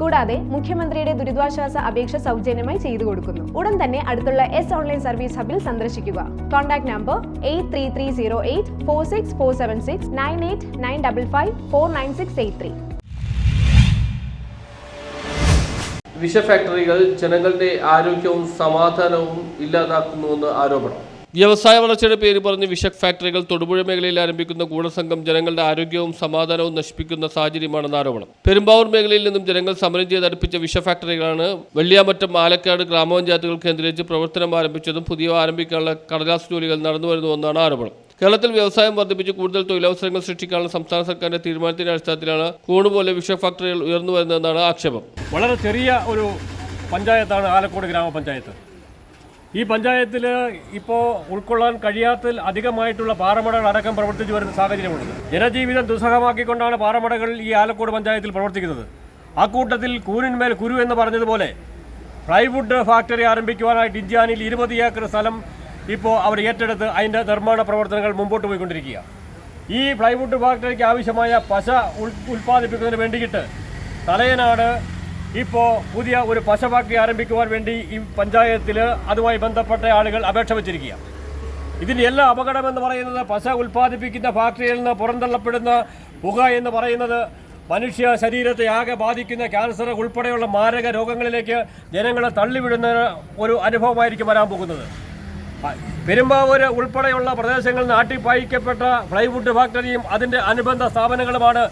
കൂടാതെ മുഖ്യമന്ത്രിയുടെ ദുരിതാശ്വാസ അപേക്ഷ സൗജന്യമായി ചെയ്തു കൊടുക്കുന്നു. ഉടൻ തന്നെ അടുത്തുള്ള എസ് ഓൺലൈൻ സർവീസ് ഹബിൽ സന്ദർശിക്കുക. Contact number eight three three zero eight four six four seven six nine eight nine double five four nine six eight three വിഷ ഫാക്ടറികൾ ജനങ്ങളുടെ ആരോഗ്യവും സമാധാനവും ഇല്ലാതാക്കുന്നുവെന്ന് ആരോപണം. വ്യവസായ വളർച്ചയുടെ പേര് പറഞ്ഞ് വിഷക് ഫാക്ടറികൾ തൊടുപുഴ മേഖലയിൽ ആരംഭിക്കുന്ന ഗൂഢസംഘം ജനങ്ങളുടെ ആരോഗ്യവും സമാധാനവും നശിപ്പിക്കുന്ന സാഹചര്യമാണെന്ന് ആരോപണം. പെരുമ്പാവൂർ മേഖലയിൽ നിന്നും ജനങ്ങൾ സമരം ചെയ്ത് അടുപ്പിച്ച വിഷ ഫാക്ടറികളാണ് വെള്ളിയാമറ്റം ആലക്കാട് ഗ്രാമപഞ്ചായത്തുകൾ കേന്ദ്രീകരിച്ച് പ്രവർത്തനം ആരംഭിച്ചതും പുതിയ ആരംഭിക്കാനുള്ള കടലാസ് ജോലികൾ നടന്നു വരുന്നുവെന്നാണ് ആരോപണം. കേരളത്തിൽ വ്യവസായം വർദ്ധിപ്പിച്ച് കൂടുതൽ തൊഴിലവസരങ്ങൾ സൃഷ്ടിക്കാനുള്ള സംസ്ഥാന സർക്കാരിന്റെ തീരുമാനത്തിന്റെ അടിസ്ഥാനത്തിലാണ് കൂണ് പോലെ വിഷ ഫാക്ടറികൾ ഉയർന്നു വരുന്നതെന്നാണ് ആക്ഷേപം. വളരെ ചെറിയ ഒരു പഞ്ചായത്താണ് ആലക്കോട് ഗ്രാമപഞ്ചായത്ത്. ഈ പഞ്ചായത്തിൽ ഇപ്പോൾ ഉൾക്കൊള്ളാൻ കഴിയാത്തതിൽ അധികമായിട്ടുള്ള പാറമടകൾ അടക്കം പ്രവർത്തിച്ചു വരുന്ന സാഹചര്യമുണ്ട്. ജനജീവിതം ദുസ്സഹമാക്കിക്കൊണ്ടാണ് പാറമടകൾ ഈ ആലക്കോട് പഞ്ചായത്തിൽ പ്രവർത്തിക്കുന്നത്. ആ കൂട്ടത്തിൽ കൂരിന്മേൽ കുരു എന്ന് പറഞ്ഞതുപോലെ പ്ലൈവുഡ് ഫാക്ടറി ആരംഭിക്കുവാനായിട്ട് ഇന്ത്യാനിൽ ഇരുപത് ഏക്കർ സ്ഥലം ഇപ്പോൾ അവർ ഏറ്റെടുത്ത് അതിന്റെ നിർമ്മാണ പ്രവർത്തനങ്ങൾ മുമ്പോട്ട് പോയിക്കൊണ്ടിരിക്കുക ഈ പ്ലൈവുഡ് ഫാക്ടറിക്ക് ആവശ്യമായ പശ ഉൽ ഉൽപ്പാദിപ്പിക്കുന്നതിന് വേണ്ടിയിട്ട് തലയനാട് ഇപ്പോൾ പുതിയ ഒരു പശപാക്കി ആരംഭിക്കുവാൻ വേണ്ടി ഈ പഞ്ചായത്തിൽ അതുമായി ബന്ധപ്പെട്ട ആളുകൾ അപേക്ഷ വച്ചിരിക്കുക ഇതിന്റെ എല്ലാ അപകടമെന്ന് പറയുന്നത് പശ ഉൽപ്പാദിപ്പിക്കുന്ന ഫാക്ടറിയിൽ നിന്ന് പുറന്തള്ളപ്പെടുന്ന പുക എന്ന് പറയുന്നത് മനുഷ്യ ശരീരത്തെ ആകെ ബാധിക്കുന്ന ക്യാൻസർ ഉൾപ്പെടെയുള്ള മാരക രോഗങ്ങളിലേക്ക് ജനങ്ങളെ തള്ളിവിടുന്ന ഒരു അനുഭവമായിരിക്കും വരാൻ പോകുന്നത്. പെരുമ്പാവൂര് ഉൾപ്പെടെയുള്ള പ്രദേശങ്ങളിൽ നാട്ടിപ്പായിക്കപ്പെട്ട ഫ്ലൈവുഡ് ഫാക്ടറിയും അതിന്റെ അനുബന്ധ സ്ഥാപനങ്ങളുമാണ്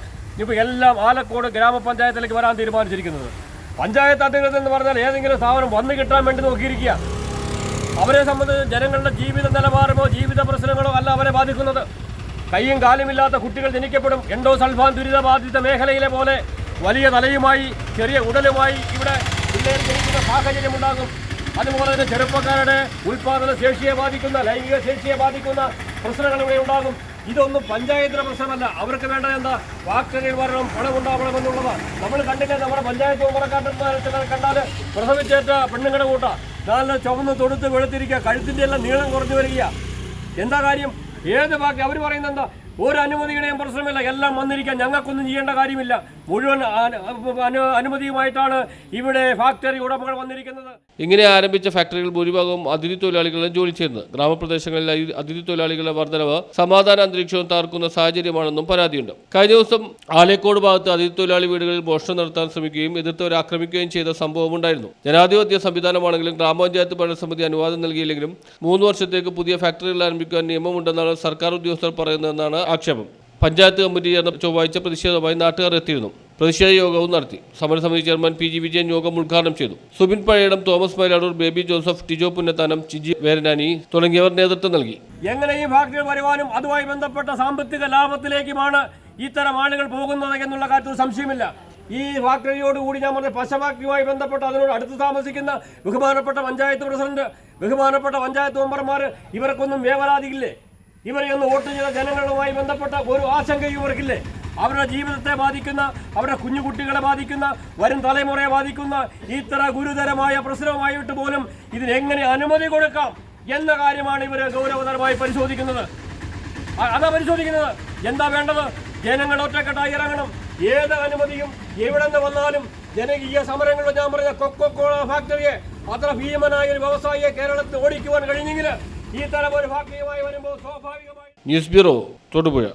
ഇപ്പോൾ എല്ലാം ആലക്കോട് ഗ്രാമപഞ്ചായത്തിലേക്ക് വരാൻ തീരുമാനിച്ചിരിക്കുന്നത്. പഞ്ചായത്ത് അധികൃതർ എന്ന് പറഞ്ഞാൽ ഏതെങ്കിലും സ്ഥാപനം വന്നു കിട്ടാൻ വേണ്ടി നോക്കിയിരിക്കുക. അവരെ സംബന്ധിച്ച് ജനങ്ങളുടെ ജീവിത നിലവാരമോ ജീവിത പ്രശ്നങ്ങളോ അല്ല അവരെ ബാധിക്കുന്നത്. കൈയും കാലുമില്ലാത്ത കുട്ടികൾ ജനിക്കപ്പെടും. എൻഡോ സൾഫാൻ ദുരിതബാധിത മേഖലയിലെ പോലെ വലിയ തലയുമായി ചെറിയ ഉടലുമായി ഇവിടെ ജില്ലയിൽ ജനിക്കുന്ന സാഹചര്യമുണ്ടാകും അതുപോലെ തന്നെ ചെറുപ്പക്കാരുടെ ഉൽപാദന ശേഷിയെ ബാധിക്കുന്ന ലൈംഗിക ശേഷിയെ ബാധിക്കുന്ന പ്രശ്നങ്ങൾ ഇവിടെ ഉണ്ടാകും. ഇതൊന്നും പഞ്ചായത്തിന്റെ പ്രശ്നമല്ല. അവർക്ക് വേണ്ടത് എന്താ? ഫാക്ടറിയിൽ വരണം പണം ഉണ്ടാവണം എന്നുള്ളതാണ് നമ്മൾ കണ്ടില്ലേ നമ്മുടെ പഞ്ചായത്ത് ഉമ്മറക്കാട്ടന്മാരെ കണ്ടാൽ പ്രസവിച്ചേറ്റ പെണ്ണുങ്ങളുടെ കൂട്ട. നല്ല ചുവന്ന് തൊടുത്ത് വെളുത്തിരിക്കുക കഴുത്തിന്റെ എല്ലാം നീളം കുറഞ്ഞു വരിക. എന്താ കാര്യം? ഏത് ബാക്കി അവർ പറയുന്നത് എന്താ? ഒരു അനുമതിയുടെയും പ്രശ്നമില്ല. എല്ലാം വന്നിരിക്കാൻ ഞങ്ങൾക്കൊന്നും ചെയ്യേണ്ട കാര്യമില്ല. മുഴുവൻ അനു- അനു- അനുമതിയുമായിട്ടാണ് ഇവിടെ ഫാക്ടറി ഉടമകൾ വന്നിരിക്കുന്നത്. ഇങ്ങനെ ആരംഭിച്ച ഫാക്ടറികൾ ഭൂരിഭാഗവും അതിഥി തൊഴിലാളികളും ജോലി ചെയ്യുന്നത് ഗ്രാമപ്രദേശങ്ങളിൽ അതിഥി തൊഴിലാളികളുടെ വർധനവ് സമാധാന അന്തരീക്ഷവും തകർക്കുന്ന സാഹചര്യമാണെന്നും പരാതിയുണ്ട്. കഴിഞ്ഞ ദിവസം ആലേക്കോട് ഭാഗത്ത് അതിഥി തൊഴിലാളി വീടുകളിൽ മോഷണം നടത്താൻ ശ്രമിക്കുകയും എതിർത്തവരെ ആക്രമിക്കുകയും ചെയ്ത സംഭവമുണ്ടായിരുന്നു ജനാധിപത്യ സംവിധാനമാണെങ്കിലും ഗ്രാമപഞ്ചായത്ത് ഭരണസമിതി അനുവാദം നൽകിയില്ലെങ്കിലും മൂന്ന് വർഷത്തേക്ക് പുതിയ ഫാക്ടറികൾ ആരംഭിക്കാൻ നിയമമുണ്ടെന്നാണ് സർക്കാർ ഉദ്യോഗസ്ഥർ പറയുന്നതെന്നാണ് ആക്ഷേപം. പഞ്ചായത്ത് കമ്മിറ്റി ചേർന്ന ചൊവ്വാഴ്ച പ്രതിഷേധവുമായി നാട്ടുകാർ എത്തിയിരുന്നു. പ്രതിഷേധ യോഗവും നടത്തി. സമരസമിതി ചെയർമാൻ പി ജി വിജയൻ യോഗം ഉദ്ഘാടനം ചെയ്തു. സുബിൻ പഴയടം തോമസ് മൈലാടൂർ ബേബി ജോസഫ് ടിജോ പുന്നത്താനം ചിജി വേരനാനി തുടങ്ങിയവർ നേതൃത്വം നൽകി. എങ്ങനെ ഈ ഫാക്ടറി വരുവാനും അതുമായി ബന്ധപ്പെട്ട സാമ്പത്തിക ലാഭത്തിലേക്കുമാണ് ഇത്തരം ആളുകൾ പോകുന്നത് എന്നുള്ള കാര്യത്തിൽ സംശയമില്ല. ഈ ഫാക്ടറിയോടുകൂടി ഞാൻ പറഞ്ഞ പശ ഫാക്ടറിയുമായി ബന്ധപ്പെട്ട് അതിനോട് അടുത്ത് താമസിക്കുന്ന ബഹുമാനപ്പെട്ട പഞ്ചായത്ത് പ്രസിഡന്റ് ബഹുമാനപ്പെട്ട പഞ്ചായത്ത് മെമ്പർമാർ ഇവർക്കൊന്നും വേവലാതിയില്ലേ? ഇവരെ ഒന്ന് വോട്ട് ചെയ്ത ജനങ്ങളുമായി ബന്ധപ്പെട്ട ഒരു ആശങ്കയും ഇവർക്കില്ലേ? അവരുടെ ജീവിതത്തെ ബാധിക്കുന്ന അവരുടെ കുഞ്ഞുകുട്ടികളെ ബാധിക്കുന്ന വരും തലമുറയെ ബാധിക്കുന്ന ഇത്ര ഗുരുതരമായ പ്രശ്നമായിട്ട് പോലും ഇതിനെങ്ങനെ അനുമതി കൊടുക്കാം എന്ന കാര്യമാണ് ഇവർ ഗൗരവതരമായി പരിശോധിക്കുന്നത്. അതാ പരിശോധിക്കുന്നത്. എന്താ വേണ്ടത്? ജനങ്ങൾ ഒറ്റക്കെട്ടായി ഇറങ്ങണം. ഏത് അനുമതിയും എവിടെ നിന്ന് വന്നാലും ജനകീയ സമരങ്ങളിൽ ഞാൻ പറഞ്ഞ കൊക്കോ കോള ഫാക്ടറിയെ അത്ര ഭീമനായ ഒരു വ്യവസായിയെ കേരളത്തിൽ ഓടിക്കുവാൻ കഴിഞ്ഞെങ്കിൽ ഈ ഒരു വരുമ്പോൾ സ്വാഭാവികമായി ന്യൂസ് ബ്യൂറോ തൊടുപുഴ.